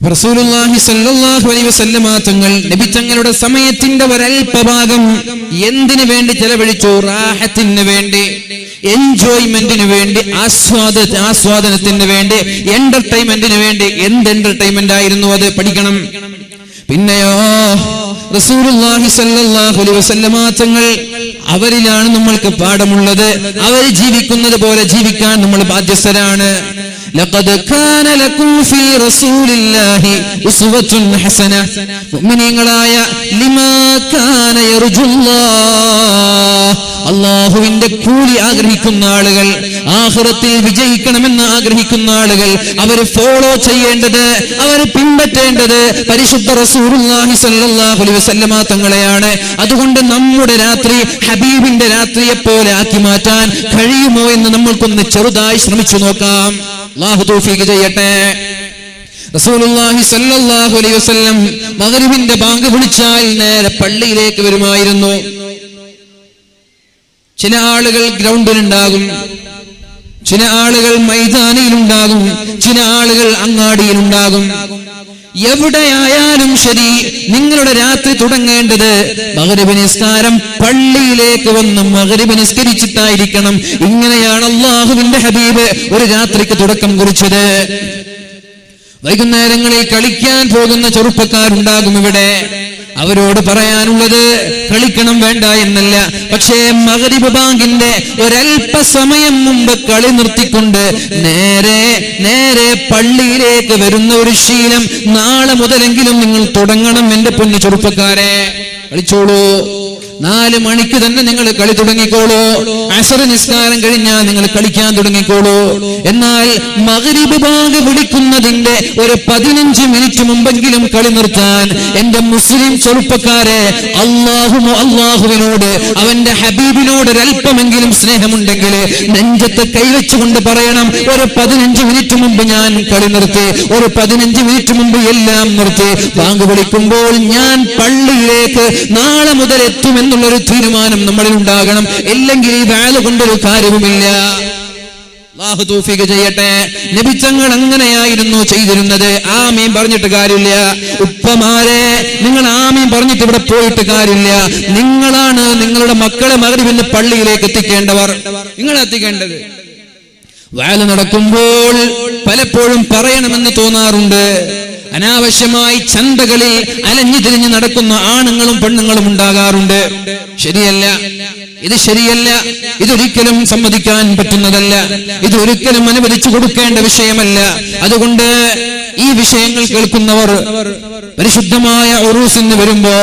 റസൂലുള്ളാഹി സല്ലല്ലാഹു അലൈഹി വസല്ലമ തങ്ങൾ നബി തങ്ങളുടെ സമയത്തിന്റെ ഒരൽപഭാഗം എന്തിനു വേണ്ടി ചെലവഴിച്ചു? റാഹത്തിന് വേണ്ടി എൻജോയ്മെന്റിന് വേണ്ടി ആസ്വാദ ആസ്വാദനത്തിന് വേണ്ടി എന്റർടൈൻമെന്റിന് വേണ്ടി എന്ത് എന്റർടൈൻമെന്റ് ആയിരുന്നു അത്? പഠിക്കണം. പിന്നെയോ റസൂലുള്ളാഹി സല്ലല്ലാഹു അലൈഹി വസല്ലമ തങ്ങൾ അവരിലാണ് നമ്മൾക്ക് പാഠമുള്ളത്. അവർ ജീവിക്കുന്നത് പോലെ ജീവിക്കാൻ നമ്മൾ ബാധ്യസ്ഥരാണ്. ലഖദ് കാന ലക്കും ഫീ റസൂലില്ലാഹി ഉസ്വത്തുൻ ഹസന മുഅ്മിനീങ്ങളായ ലിമാ കാന യർജുല്ലാഹ്. അള്ളാഹുവിന്റെ കൂലി ആഗ്രഹിക്കുന്ന ആളുകൾ ആഹുറത്തിൽ വിജയിക്കണമെന്ന് ആഗ്രഹിക്കുന്ന ആളുകൾ അവർ ഫോളോ ചെയ്യേണ്ടത് അവർ പിൻപറ്റേണ്ടത് പരിശുദ്ധ റസൂറുല്ലാഹി സല്ലല്ലാഹു അലൈഹി വസല്ലമ തങ്ങളെയാണ്. അതുകൊണ്ട് നമ്മുടെ രാത്രി ഹബീബിന്റെ രാത്രിയെ പോലെ ആക്കി മാറ്റാൻ കഴിയുമോ എന്ന് നമ്മൾക്കൊന്ന് ചെറുതായി ശ്രമിച്ചു നോക്കാം. അള്ളാഹു തൗഫീഖ് ചെയ്യട്ടെ. റസൂലുള്ളാഹി സ്വല്ലല്ലാഹു അലൈഹി വസല്ലം മഗ്രിബിന്റെ ബാങ്ക് വിളിച്ചാൽ നേരെ പള്ളിയിലേക്ക് വരുമായിരുന്നു. ചില ആളുകൾ ഗ്രൗണ്ടിലുണ്ടാകും. ചില ആളുകൾ മൈതാനിയിലുണ്ടാകും. ചില ആളുകൾ അങ്ങാടിയിലുണ്ടാകും. എവിടെയായാലും ശരി നിങ്ങളുടെ രാത്രി തുടങ്ങേണ്ടത് മകരബ് നിസ്കാരം പള്ളിയിലേക്ക് വന്ന് മകരബ് നിസ്കരിച്ചിട്ടായിരിക്കണം. ഇങ്ങനെയാണ് അള്ളാഹുവിന്റെ ഹബീബ് ഒരു രാത്രിക്ക് തുടക്കം കുറിച്ചത്. വൈകുന്നേരങ്ങളിൽ കളിക്കാൻ പോകുന്ന ചെറുപ്പക്കാരുണ്ടാകും ഇവിടെ. അവരോട് പറയാനുള്ളത് കളിക്കണം വേണ്ട എന്നല്ല. പക്ഷേ മകരിബ് ബാങ്കിന്റെ ഒരല്പസമയം മുമ്പ് കളി നിർത്തിക്കൊണ്ട് നേരെ നേരെ പള്ളിയിലേക്ക് വരുന്ന ഒരു ശീലം നാളെ മുതലെങ്കിലും നിങ്ങൾ തുടങ്ങണം എന്റെ പൊന്നു ചെറുപ്പക്കാരെ. കളിച്ചോളൂ. നാല് മണിക്ക് തന്നെ നിങ്ങൾ കളി തുടങ്ങിക്കോളൂ. അസർ നിസ്കാരം കഴിഞ്ഞാൽ നിങ്ങൾ കളിക്കാൻ തുടങ്ങിക്കോളൂ. എന്നാൽ മകരിബ് ബാഗ് വിളിക്കുന്നതിന്റെ ഒരു പതിനഞ്ച് മിനിറ്റ് മുമ്പെങ്കിലും കളി നിർത്താൻ എന്റെ മുസ്ലിം ചെറുപ്പക്കാരെ അള്ളാഹുമോ അള്ളാഹുവിനോട് അവന്റെ ഹബീബിനോട് ഒരല്പമെങ്കിലും സ്നേഹമുണ്ടെങ്കിൽ നെഞ്ചത്ത് കൈവച്ചുകൊണ്ട് പറയണം ഒരു പതിനഞ്ച് മിനിറ്റ് മുമ്പ് ഞാൻ കളി നിർത്തി ഒരു പതിനഞ്ച് മിനിറ്റ് മുമ്പ് എല്ലാം നിർത്തി. ബാങ്ക് വിളിക്കുമ്പോൾ ഞാൻ പള്ളിയിലേക്ക് നാളെ മുതൽ എത്തുമെന്നുള്ളൊരു തീരുമാനം നമ്മളിൽ ഉണ്ടാകണം. ഇല്ലെങ്കിൽ ഈ വേല കൊണ്ടൊരു കാര്യവുമില്ല അള്ളാഹു ചെയ്യട്ടെ. നബിച്ചങ്ങൾ അങ്ങനെയായിരുന്നു ചെയ്തിരുന്നത്. ആമീൻ പറഞ്ഞിട്ട് കാര്യമില്ല. ഉപ്പമാരെ നിങ്ങൾ ആമീൻ പറഞ്ഞിട്ട് ഇവിടെ പോയിട്ട് കാര്യമില്ല. നിങ്ങളാണ് നിങ്ങളുടെ മക്കളെ മകരി പിന്നെ പള്ളിയിലേക്ക് എത്തിക്കേണ്ടവർ. നിങ്ങൾ എത്തിക്കേണ്ടത്. വേല നടക്കുമ്പോൾ പലപ്പോഴും പറയണമെന്ന് തോന്നാറുണ്ട്. അനാവശ്യമായി ചന്തകളിൽ അലഞ്ഞു തിരിഞ്ഞ് നടക്കുന്ന ആണുങ്ങളും പെണ്ണുങ്ങളും ഉണ്ടാകാറുണ്ട്. ശരിയല്ല. ഇത് ശരിയല്ല ഇതൊരിക്കലും സമ്മതിക്കാൻ പറ്റുന്നതല്ല ഇതൊരിക്കലും അനുവദിച്ചു കൊടുക്കേണ്ട വിഷയമല്ല. അതുകൊണ്ട് ഈ വിഷയങ്ങൾ കേൾക്കുന്നവർ പരിശുദ്ധമായ ഉറൂസിന് വരുമ്പോ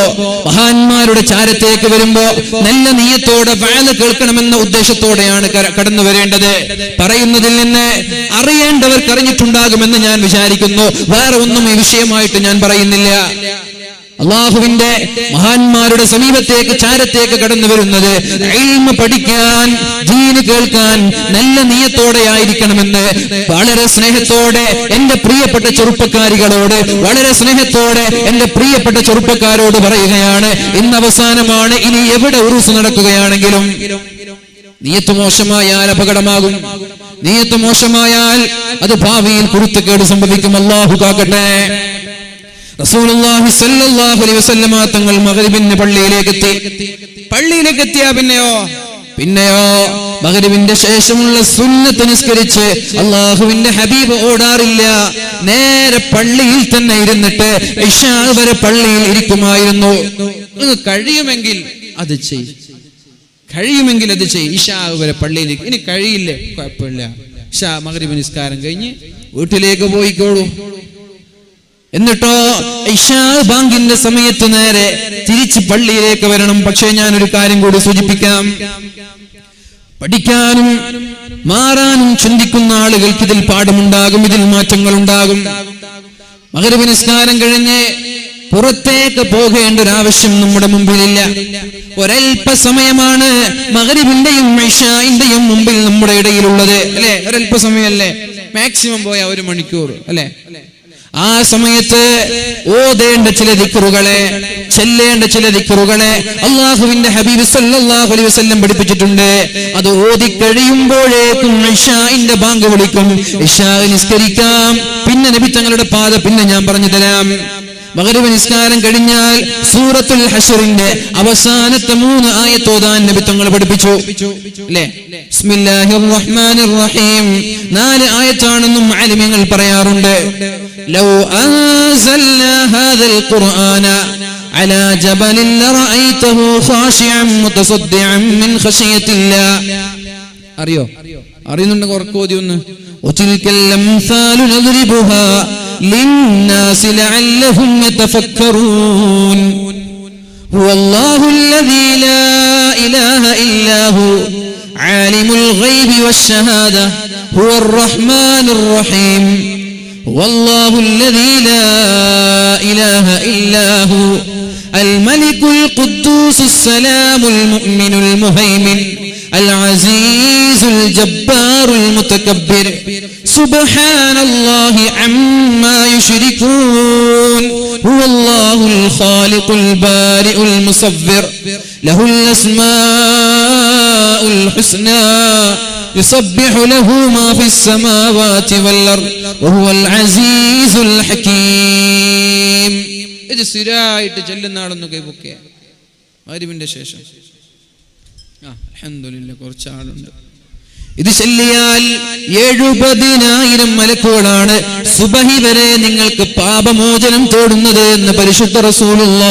മഹാന്മാരുടെ ചാരത്തേക്ക് വരുമ്പോ നല്ല നീയത്തോടെ വാല കേൾക്കണമെന്ന ഉദ്ദേശത്തോടെയാണ് കടന്നു വരേണ്ടത്. പറയുന്നതിൽ നിന്ന് അറിയേണ്ടവർക്ക് അറിഞ്ഞിട്ടുണ്ടാകുമെന്ന് ഞാൻ വിചാരിക്കുന്നു. വേറെ ഒന്നും ഈ വിഷയമായിട്ട് ഞാൻ പറയുന്നില്ല. അള്ളാഹുവിന്റെ മഹാന്മാരുടെ സമീപത്തേക്ക് ചാരത്തേക്ക് കടന്നു വരുന്നത് പഠിക്കാൻ ജീന് കേൾക്കാൻ നല്ല നീയത്തോടെ ആയിരിക്കണമെന്ന് വളരെ സ്നേഹത്തോടെ എന്റെ പ്രിയപ്പെട്ട ചെറുപ്പക്കാരികളോട് വളരെ സ്നേഹത്തോടെ എന്റെ പ്രിയപ്പെട്ട ചെറുപ്പക്കാരോട് പറയുകയാണ്. ഇന്ന് അവസാനമാണ് ഇനി എവിടെ ഉറുസ് നടക്കുകയാണെങ്കിലും. നീയത്ത് മോശമായാൽ അപകടമാകും. നീയത്ത് മോശമായാൽ അത് ഭാവിയിൽ കുരുത്തക്കേട് സംഭവിക്കും. അള്ളാഹു കാക്കട്ടെ. റസൂലുള്ളാഹി സല്ലല്ലാഹു അലൈഹി വസല്ലമ തങ്ങൾ മഗ്രിബിന് പള്ളിയിലേക്ക് എത്തി പള്ളിയിലേക്ക് എത്തിയാ പിന്നെയോ? പിന്നെയോ? മഗ്രിബിന്റെ ശേഷമുള്ള സുന്നത്ത് നിസ്കരിച്ച് അള്ളാഹുവിന്റെ ഹബീബ് ഓടാറില്ല. നേരെ പള്ളിയിൽ തന്നെ ഇരുന്നിട്ട് വരെ പള്ളിയിൽ ഇരിക്കുമായിരുന്നു. കഴിയുമെങ്കിൽ അത് ചെയ്യും. കഴിയുമെങ്കിൽ അത് ചെയ്യും. ഇഷാ വരെ പള്ളിയിൽ ഇനി കഴിയില്ലേ. കുഴപ്പമില്ല. ഇഷാ മഗ്രിബ് നിസ്കാരം കഴിഞ്ഞ് വീട്ടിലേക്ക് പോയിക്കോളൂ. എന്നിട്ടോ ബാങ്കിന്റെ സമയത്ത് നേരെ തിരിച്ച് പള്ളിയിലേക്ക് വരണം. പക്ഷേ ഞാൻ ഒരു കാര്യം കൂടി സൂചിപ്പിക്കാം. പഠിക്കാനും മാറാനും ചിന്തിക്കുന്ന ആളുകൾക്ക് ഇതിൽ പാഠമുണ്ടാകും ഇതിൽ മാറ്റങ്ങൾ ഉണ്ടാകും മകരവ് നിസ്കാരം കഴിഞ്ഞ് പുറത്തേക്ക് പോകേണ്ട ഒരു ആവശ്യം നമ്മുടെ മുമ്പിലില്ല. ഒരൽപ്പ സമയമാണ് മകരിബിന്റെയും മൈഷായിന്റെയും മുമ്പിൽ നമ്മുടെ ഇടയിലുള്ളത്. അല്ലെ? ഒരൽപ്പ സമയമല്ലേ മാക്സിമം പോയ ഒരു മണിക്കൂർ. അല്ലെ? ആ സമയത്ത് ഓതേണ്ട ചില ദിക്കറുകളെ ചെല്ലേണ്ട ചില ദിക്കറുകളെ അള്ളാഹുവിന്റെ ഹബീബ് സല്ലല്ലാഹു അലൈഹി വസല്ലം പഠിപ്പിച്ചിട്ടുണ്ട്. അത് ഓതി കഴിയുമ്പോഴേക്കും ഇഷാഇന്റെ ബാങ്ക് വിളിക്കും. ഇഷാ നിസ്കരിക്കാം. പിന്നെ നബി തങ്ങളുടെ പാത പിന്നെ ഞാൻ പറഞ്ഞു തരാം. മകരവ് നിസ്കാരം കഴിഞ്ഞാൽ സൂറത്തുൽ ഹഷറിന്റെ അവസാനത്തെ മൂന്ന് ആയത്തോതാൻ നബി തങ്ങൾ പഠിപ്പിച്ചു അല്ലേ ബിസ്മില്ലാഹിർ റഹ്മാനിർ റഹീം നാല് ആയത്താണെന്നും ആലിമ്യങ്ങൾ പറയാറുണ്ട് ലൗ അൻസൽനാ ഹാദൽ ഖുർആന على جبل لرأيته خاشعا متصدعا من خشية الله അറിയോ അറിയുന്നുണ്ടെങ്കിൽ ഉറക്കോതി ഒന്ന് وتلك الأمثال نضربها للناس لعلهم يتفكرون. هو الله الذي لا إله إلا هو عالم الغيب والشهادة هو الرحمن الرحيم. هو الله الذي لا إله إلا هو الملك القدوس السلام المؤمن المهيمن. العزيز الجبار المتكبر سبحان الله عما يشركون هو الله الخالق البارئ المصور له الأسماء الحسنى يسبح له ما في السماوات والأرض وهو العزيز الحكيم ഇത് സ്ഥിരമായിട്ട് ചെല്ലുന്നാളൊന്ന് കൈപൊക്കെ മരുവിന്റെ ശേഷം ആളുണ്ട് ഇത് ചെല്ലിയാൽ എഴുപതിനായിരം മലക്കുകളാണ്. സുബഹി വരെ നിങ്ങൾക്ക് പാപമോചനം തോടുന്നത് എന്ന് പരിശുദ്ധ റസൂലുള്ള.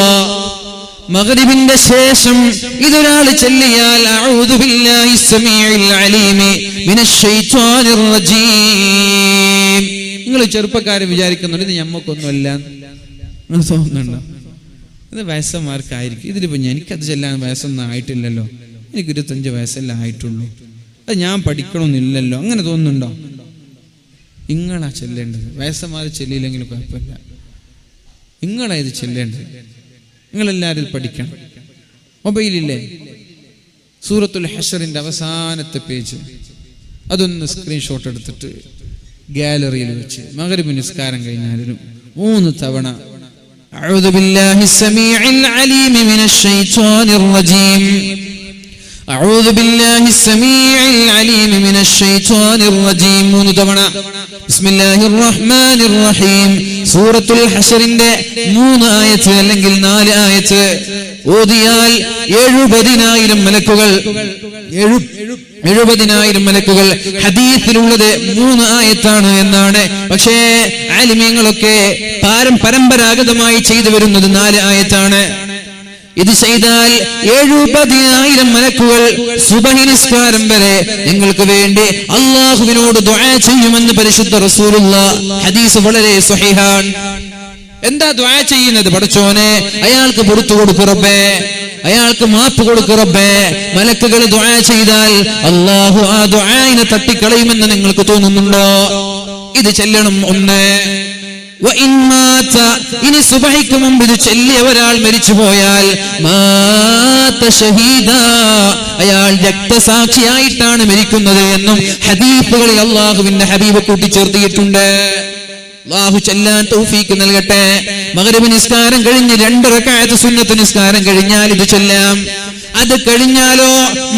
മകരിവിന്റെ ശേഷം ഇതൊരാൾ ചെല്ലിയാൽ നിങ്ങൾ ചെറുപ്പക്കാരെ വിചാരിക്കുന്നുണ്ട് ഇത് ഞമ്മക്കൊന്നുമല്ല. തോന്നുന്നുണ്ടോ? ഇത് വയസ്സന്മാർക്കായിരിക്കും. ഇതിലിപ്പോ എനിക്കത് ചെല്ലാൻ വയസ്സൊന്നും ആയിട്ടില്ലല്ലോ. എനിക്ക് ഇരുപത്തഞ്ച് വയസ്സല്ലേ ആയിട്ടുള്ളൂ അത് ഞാൻ പഠിക്കണമെന്നില്ലല്ലോ അങ്ങനെ തോന്നുന്നുണ്ടോ നിങ്ങളാ ചെല്ലേണ്ടത് വയസ്സന്മാർ ചെല്ലിയില്ലെങ്കിൽ കുഴപ്പമില്ല നിങ്ങളാ ഇത് ചെല്ലേണ്ടത് നിങ്ങളെല്ലാവരും ഇത് പഠിക്കണം മൊബൈലില്ലേ സൂറത്തുൽ ഹഷറിന്റെ അവസാനത്തെ പേജ് അതൊന്ന് സ്ക്രീൻഷോട്ട് എടുത്തിട്ട് ഗാലറിയിൽ വെച്ച് മകരിബ് നിസ്കാരം കഴിഞ്ഞാൽ ഒരു മൂന്ന് തവണ أعوذ بالله السميع العليم من الشيطان الرجيم أعوذ بالله السميع العليم من الشيطان الرجيم മൂന്ന് തവണ بسم الله الرحمن الرحيم സൂറത്തുൽ ഹഷറിന്റെ മൂന്ന് ആയത്ത് അല്ലെങ്കിൽ നാല് ആയത്ത് ഓതിയാൽ എഴുപതിനായിരം മലക്കുകൾ എഴു എഴുപതിനായിരം മലക്കുകൾ ഹദീസിലുള്ളത് മൂന്ന് ആയത്താണ് എന്നാണ് പക്ഷേ ആലിമ്യങ്ങളൊക്കെ പാരം പരമ്പരാഗതമായി ചെയ്തു വരുന്നത് നാല് ആയത്താണ് ഇത് ചെയ്താൽ എഴുപതിനായിരം മലക്കുകൾ സുബഹിനിസ്കാരം വരെ നിങ്ങൾക്ക് വേണ്ടി അള്ളാഹുവിനോട് ചെയ്യുമെന്ന് പരിശുദ്ധ റസൂലുള്ള ഹദീസ് വളരെ സ്വഹിഹാൻ എന്താ ദ്വാ ചെയ്യുന്നത് പഠിച്ചോനെ? അയാൾക്ക് പുറത്തു കൊടുക്കുറപ്പേ അയാൾക്ക് മാപ്പ് കൊടുക്കുറപ്പേ മലക്കുകൾ ദ്വാ ചെയ്താൽ അള്ളാഹു ആ ദ്വായിനെ തട്ടിക്കളയുമെന്ന് നിങ്ങൾക്ക് തോന്നുന്നുണ്ടോ? ഇത് ചെല്ലണം ഒന്ന്. ഇനി സുബഹിക്ക് മുമ്പ് ഇത് ചൊല്ലിയ ഒരാൾ മരിച്ചു പോയാൽ അയാൾ രക്തസാക്ഷിയായിട്ടാണ് മരിക്കുന്നത് എന്നും ഹദീഫുകളിൽ അള്ളാഹുവിന്റെ ഹബീബ് കൂട്ടിച്ചേർത്തിയിട്ടുണ്ട്. അള്ളാഹു ചെല്ലാൻ തൗഫീക്ക് നൽകട്ടെ. മകരവ് നിസ്കാരം കഴിഞ്ഞ് രണ്ട് സുന്നത്ത് നിസ്കാരം കഴിഞ്ഞാൽ ഇത് ചൊല്ലാം. അത് കഴിഞ്ഞാലോ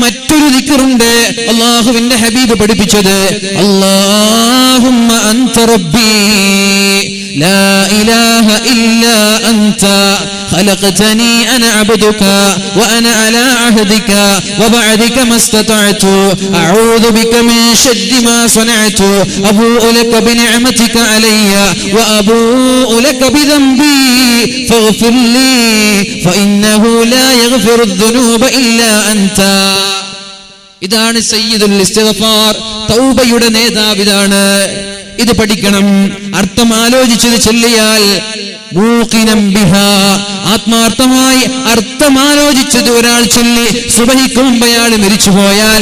മറ്റൊരു ദിക്റുണ്ട് അള്ളാഹുവിന്റെ ഹബീബ് പഠിപ്പിച്ചത്. റബ്ബി. ലാ ഇലാഹ ഇല്ലാ അൻത خلقتني أنا عبدك وأنا على عهدك وبعدك ما استطعت أعوذ بك من شر ما صنعت أبوء لك بنعمتك علي وأبوء لك بذنبي فاغفر لي فإنه لا يغفر الذنوب إلا أنت ഇതാണ് സയ്യിദുൽ ഇസ്തിഗ്ഫാർ തൗബയുടെ നേതാവ് ഇതാണ് ഇത് പഠിക്കണം. അർത്ഥം ആലോചിച്ചത് ചൊല്ലിയാൽ ആത്മാർത്ഥമായി അർത്ഥം ആലോചിച്ചത് ഒരാൾ ചൊല്ലി സുബഹിക്ക് മുമ്പ് അയാൾ മരിച്ചു പോയാൽ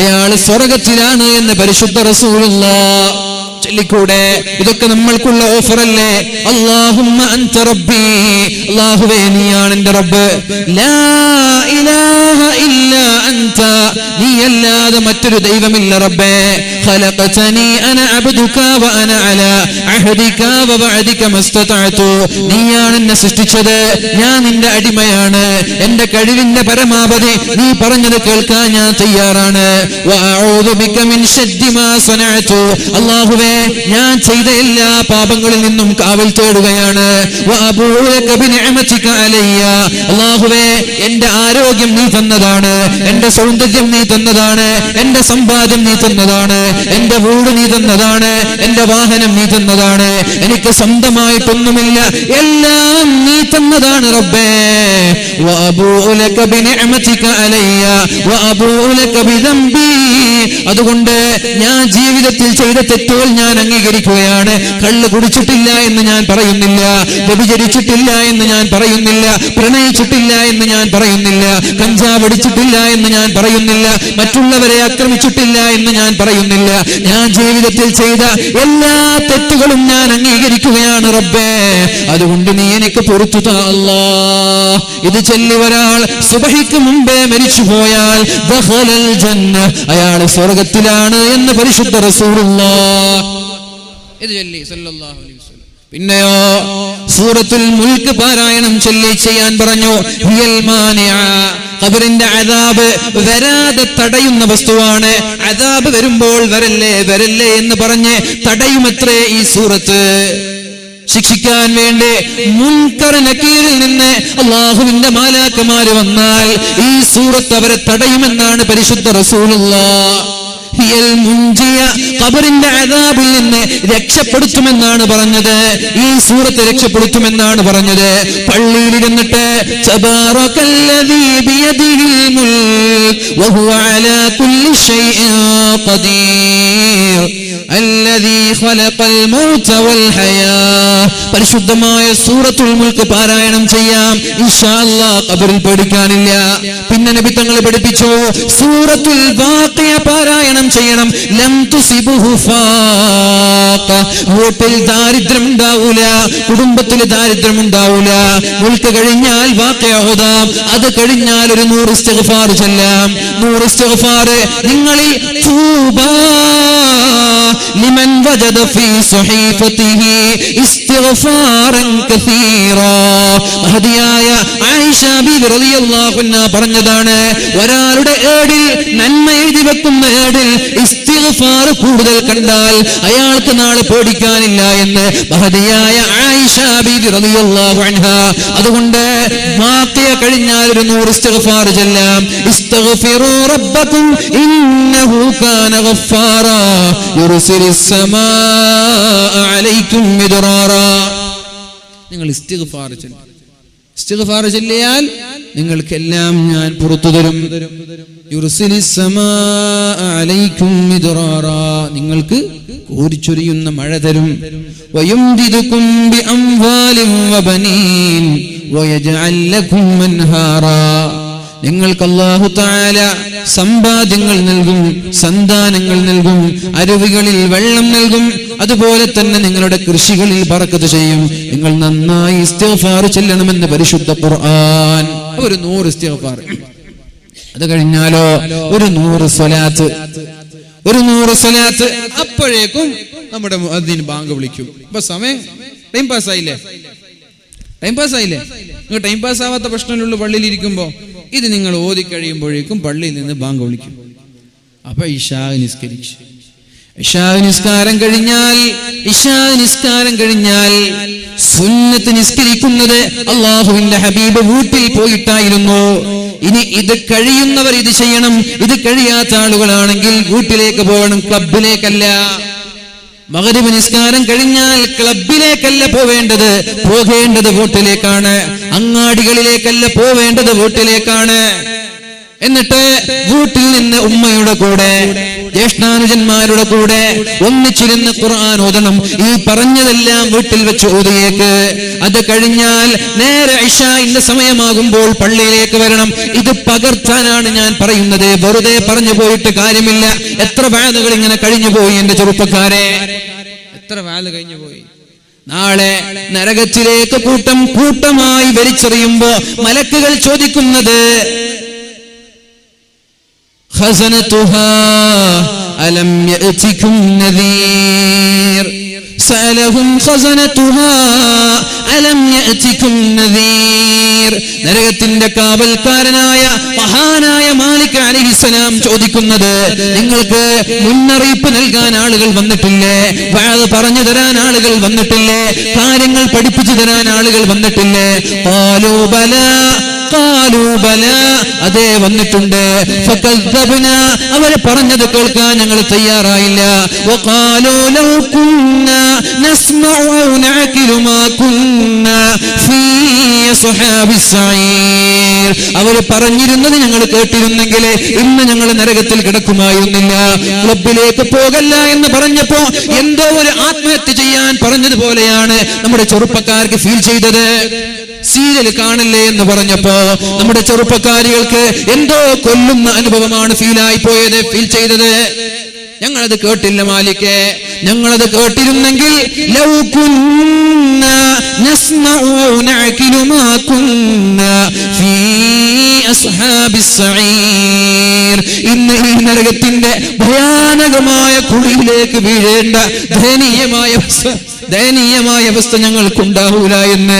അയാൾ സ്വർഗത്തിലാണ് എന്ന് പരിശുദ്ധ റസൂലുള്ള. ചൊല്ലിക്കൂടെ? ഇതൊക്കെ നമ്മൾക്കുള്ള ഓഫർ അല്ലേ അള്ളാഹുമ്മ അള്ളാഹുവേ നീയാണ് എന്റെ റബ്ബ്. നീയല്ലാതെ മറ്റൊരു ദൈവമില്ല റബ്ബേ. നീയാണ് എന്നെ സൃഷ്ടിച്ചത്. ഞാൻ നിന്റെ അടിമയാണ്. എന്റെ കഴിവിന്റെ പരമാവധി നീ പറഞ്ഞത് കേൾക്കാൻ ഞാൻ തയ്യാറാണ്. അള്ളാഹുവേ ഞാൻ ചെയ്ത എല്ലാ പാപങ്ങളിൽ നിന്നും കാവൽ തേടുകയാണ്. എന്റെ ആരോഗ്യം നീ തന്നതാണ്. എന്റെ സൗന്ദര്യം നീ തന്നതാണ്. എന്റെ സമ്പാദ്യം നീ തന്നതാണ്. എന്റെ വീട് നീ തന്നതാണ്. എന്റെ വാഹനം നീ തന്നതാണ്. എനിക്ക് സ്വന്തമായിട്ടൊന്നുമില്ല. എല്ലാം നീ തന്നതാണ് റബ്ബേ. അതുകൊണ്ട് ഞാൻ ജീവിതത്തിൽ ചെയ്ത തെറ്റുകൾ ഞാൻ അംഗീകരിക്കുകയാണ്. കള്ള് കുടിച്ചിട്ടില്ല എന്ന് ഞാൻ പറയുന്നില്ല. വ്യഭിചരിച്ചിട്ടില്ല എന്ന് ഞാൻ പറയുന്നില്ല. പ്രണയിച്ചിട്ടില്ല എന്ന് ഞാൻ പറയുന്നില്ല. കഞ്ചാവ് അടിച്ചിട്ടില്ല എന്ന് ഞാൻ പറയുന്നില്ല. മറ്റുള്ളവരെ ആക്രമിച്ചിട്ടില്ല എന്ന് ഞാൻ പറയുന്നില്ല. ഞാൻ ജീവിതത്തിൽ ചെയ്ത എല്ലാ തെറ്റുകളും ഞാൻ അംഗീകരിക്കുകയാണ് റബ്ബേ. അതുകൊണ്ട് നീ എനിക്ക് പൊറത്തു താ അല്ലാ ഇത് ചൊല്ലി ഒരാൾ സുബഹിക്ക് മുമ്പേ മരിച്ചു പോയാൽ അയാൾ സ്വർഗത്തിലാണ് എന്ന് പരിശുദ്ധ ഇത് ചൊല്ലി സല്ലല്ലാഹു അലൈഹി വസല്ലം. പിന്നെയോ സൂറത്തുൽ മുൽക്ക് പാരായണം ചൊല്ലി ചെയ്യാൻ പറഞ്ഞു കബറിന്റെ അതാബ് വരാതെ തടയുന്ന വസ്തുവാണ്. അതാബ് വരുമ്പോൾ വരല്ലേ വരല്ലേ എന്ന് പറഞ്ഞ് തടയുമത്രേ ഈ സൂറത്ത്. ശിക്ഷിക്കാൻ വേണ്ടി മുൻകർ നക്കീറിൽ നിന്ന് അള്ളാഹുവിന്റെ മാലാക്കമാര് വന്നാൽ ഈ സൂറത്ത് അവരെ തടയുമെന്നാണ് പരിശുദ്ധ റസൂലുള്ള. ഖബറിന്റെ അദാബിൽ നിന്ന് രക്ഷപ്പെടുത്തുമെന്നാണ് പറഞ്ഞത്. ഈ സൂറത്ത് രക്ഷപ്പെടുത്തുമെന്നാണ് പറഞ്ഞത്. പള്ളിയിൽ ഇരുന്നിട്ട് പരിശുദ്ധമായ സൂറത്തുൽ മുൽക്ക് പാരായണം ചെയ്യാം. ഇൻഷാല്ല കബറിൽ പഠിക്കാനില്ല പിന്നെ നബി തങ്ങളെ പഠിപ്പിച്ചു സൂറത്തുൽ വാഖിയ പാരായണം ചെയ്യണം. ലം തുസിബുഹു വീട്ടിൽ ദാരിദ്ര്യം ഉണ്ടാവൂല കുടുംബത്തിൽ ദാരിദ്ര്യം ഉണ്ടാവൂല. മുൽക്ക് കഴിഞ്ഞാൽ വാഖിയ അത് കഴിഞ്ഞാൽ ഒരു നൂറ് ഇസ്തിഗ്ഫാർ ചൊല്ലാം. നൂറ് ഇസ്തിഗ്ഫാർ നിങ്ങളിൽ ചൂബാ لمن وجد في صحيفته استغفارا كثيرا മഹതിയായ ആയിഷ ബീബി റളിയല്ലാഹു അൻഹ പറഞ്ഞതാണ് ഒരാളുടെ ഏടിൽ നന്മ എഴുതി വെക്കുന്ന ഏടിൽ ഇസ്തിഗ്ഫാർ കൂടുതൽ കണ്ടാൽ അയാൾക്ക് നാളെ പേടിക്കാനില്ല എന്ന് മഹതിയായ ആയിഷ ബീബി റളിയല്ലാഹു അൻഹ അതുകൊണ്ട് മാക്കിയ കഴിഞ്ഞാൽ ഒരു നൂറ് ഇസ്തിഗ്ഫാർ ചെല്ലാം ഇസ്തഗ്ഫിറു റബ്ബക്കും ഇന്നഹു കാന ഗഫാറാ സമാഅ അലൈക്കും മിദ്റാറാ നിങ്ങൾ ഇസ്തിഗ്ഫാർ ചൊല്ലുക ഇസ്തിഗ്ഫാർ ചൊല്ലിയാൽ നിങ്ങൾക്കെല്ലാം ഞാൻ പുറത്തു തരും. നിങ്ങൾക്ക് കോരിച്ചൊരിയുന്ന മഴ തരും. വയജ്അൽ ലക്കും അൻഹാറാ. നിങ്ങൾക്ക് അള്ളാഹു തആല സമ്പാദ്യങ്ങൾ നൽകും സന്താനങ്ങൾ നൽകും അരുവികളിൽ വെള്ളം നൽകും. അതുപോലെ തന്നെ നിങ്ങളുടെ കൃഷികളിൽ പറക്കത് ചെയ്യും. നിങ്ങൾ നന്നായി ഇസ്തിഗ്ഫാർ ചെല്ലണമെന്ന് പരിശുദ്ധ ഖുർആൻ. ഒരു നൂറ് ഇസ്തിഗ്ഫാർ. അത് കഴിഞ്ഞാലോ ഒരു നൂറ് സ്വലാത്ത്. ഒരു നൂറ് സ്വലാത്ത്. അപ്പോഴേക്കും നമ്മുടെ അതിന് ബാങ്ക് വിളിക്കും. ഇപ്പൊ സമയം? ടൈം പാസ് ആയില്ലേ ടൈം പാസ് ആയില്ലേ നിങ്ങൾ ടൈം പാസ് ആവാത്ത പ്രശ്നമുള്ള പള്ളിയിൽ ഇരിക്കുമ്പോ. ഇത് നിങ്ങൾ ഓതി കഴിയുമ്പോഴേക്കും പള്ളിയിൽ നിന്ന് ബാങ്ക് വിളിക്കും. അപ്പൊ ഇഷാ നിസ്കരിച്ചു. ഇഷാ നിസ്കാരം കഴിഞ്ഞാൽ ഇഷാ നിസ്കാരം കഴിഞ്ഞാൽ സുന്നത്ത് നിസ്കരിക്കുന്നത് അള്ളാഹുവിന്റെ ഹബീബ് വീട്ടിൽ പോയിട്ടായിരുന്നു. ഇനി ഇത് കഴിയുന്നവർ ഇത് ചെയ്യണം. ഇത് കഴിയാത്ത ആളുകളാണെങ്കിൽ വീട്ടിലേക്ക് പോകണം ക്ലബിലേക്കല്ല മകരവ് നിസ്കാരം കഴിഞ്ഞാൽ ക്ലബിലേക്കല്ല പോവേണ്ടത്. പോകേണ്ടത് വോട്ടിലേക്കാണ്. അങ്ങാടികളിലേക്കല്ല പോവേണ്ടത് വോട്ടിലേക്കാണ്. എന്നിട്ട് വീട്ടിൽ നിന്ന് ഉമ്മയുടെ കൂടെ ജ്യേഷ്ഠാനുജന്മാരുടെ കൂടെ ഒന്നിച്ചിരുന്ന് ഖുർആൻ ഓതണം. ഈ പറഞ്ഞതെല്ലാം വീട്ടിൽ വെച്ച് ഓതിയേക്ക് അത് കഴിഞ്ഞാൽ നേരെ ഇഷാഇന്റെ സമയമാകുമ്പോൾ പള്ളിയിലേക്ക് വരണം. ഇത് പകർത്താനാണ് ഞാൻ പറയുന്നത്. വെറുതെ പറഞ്ഞു പോയിട്ട് കാര്യമില്ല. എത്ര വേദകൾ ഇങ്ങനെ കഴിഞ്ഞു പോയി എന്റെ ചെറുപ്പക്കാരെ. എത്ര വേദ കഴിഞ്ഞു പോയി? നാളെ നരകത്തിലേക്ക് കൂട്ടം കൂട്ടമായി വലിച്ചെറിയുമ്പോ മലക്കുകൾ ചോദിക്കുന്നത് خزنتها ألم يأتكم نذير سألهم خزنتها ألم يأتكم نذير നരകത്തിന്റെ കാവൽക്കാരനായ മഹാനായ മാലിക് അലഹിസലാം ചോദിക്കുന്നത് നിങ്ങൾക്ക് മുന്നറിയിപ്പ് നൽകാൻ ആളുകൾ വന്നിട്ടില്ലേ വാഴ പറഞ്ഞു തരാൻ ആളുകൾ വന്നിട്ടില്ലേ കാര്യങ്ങൾ പഠിപ്പിച്ചു തരാൻ ആളുകൾ വന്നിട്ടില്ലേ പാലോബല അതെ വന്നിട്ടുണ്ട്. അവരെ പറഞ്ഞത് കേൾക്കാൻ ഞങ്ങൾ തയ്യാറായില്ല. അവർ പറഞ്ഞിരുന്നത് ഞങ്ങൾ കേട്ടിരുന്നെങ്കിൽ ഇന്ന് ഞങ്ങൾ നരകത്തിൽ കിടക്കുമായിരുന്നില്ല. ക്ലബിലേക്ക് പോകല്ല എന്ന് പറഞ്ഞപ്പോ എന്തോ ഒരു ആത്മഹത്യ ചെയ്യാൻ പറഞ്ഞതുപോലെയാണ് നമ്മുടെ ചെറുപ്പക്കാർക്ക് ഫീൽ ചെയ്തത്. സീരിയൽ കാണില്ലേ എന്ന് പറഞ്ഞപ്പോ നമ്മുടെ ചെറുപ്പക്കാരികൾക്ക് എന്തോ കൊല്ലുന്ന അനുഭവമാണ് ഫീലായി പോയത് ഫീൽ ചെയ്തത്. ഞങ്ങളത് കേട്ടില്ല മാലിക്കെ ഞങ്ങളത് കേട്ടിരുന്നെങ്കിൽ ലൗ കുന്നാ ഇന്ന് ഈ നരകത്തിന്റെ ഭയാനകമായ കുഴിയിലേക്ക് വീഴേണ്ട ദയനീയമായ ദയനീയമായ അവസ്ഥ ഞങ്ങൾക്കുണ്ടാവൂല എന്ന്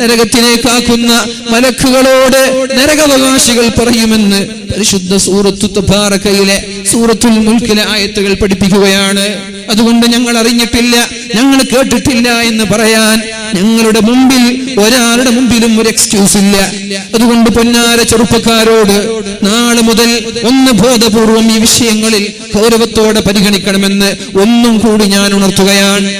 നരകത്തിനെ കാക്കുന്ന മലക്കുകളോട് നരകവകാശികൾ പറയുമെന്ന് പരിശുദ്ധ സൂറത്തു തബാറക്കയിലെ സൂറത്തുൽ മുൽക്കിലെ ആയത്തുകൾ പഠിപ്പിക്കുകയാണ്. അതുകൊണ്ട് ഞങ്ങൾ അറിഞ്ഞിട്ടില്ല ഞങ്ങൾ കേട്ടിട്ടില്ല എന്ന് പറയാൻ ഞങ്ങളുടെ മുമ്പിൽ ഒരാളുടെ മുമ്പിലും ഒരു എക്സ്ക്യൂസ് ഇല്ല. അതുകൊണ്ട് പൊന്നാര ചെറുപ്പക്കാരോട് നാളെ മുതൽ ഒന്ന് ബോധപൂർവം ഈ വിഷയങ്ങളിൽ ഗൗരവത്തോടെ പരിഗണിക്കണമെന്ന് ഒന്നും കൂടി ഞാൻ ഉണർത്തുകയാണ്.